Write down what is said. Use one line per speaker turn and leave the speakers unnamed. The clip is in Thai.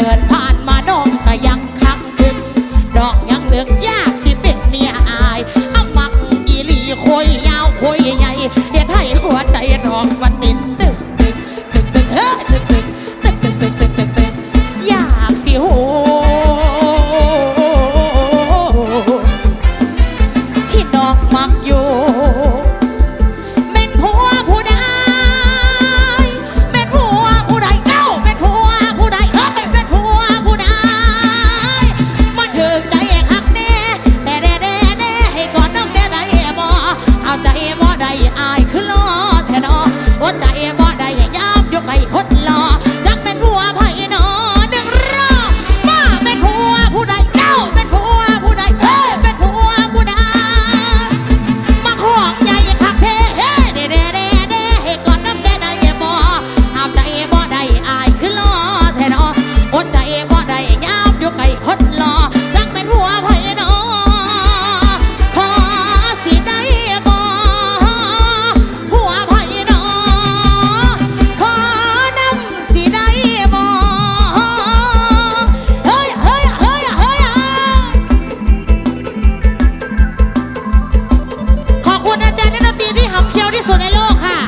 ดินผ่านมาดอกก็ยังคักขึ้น ดอกยังเลือกยากสิเป็นเมียอายอามักอีหลีโคยยาวโคยใหญ่เฮ็ดให้หัวใจดอกมันติดตึกตึกตึกตึกตึกตึกตึกตึกตึกตึกตึกตึกอยากสิหัว นักดนตรีที่หำเคียวที่สุดในโลกค่ะ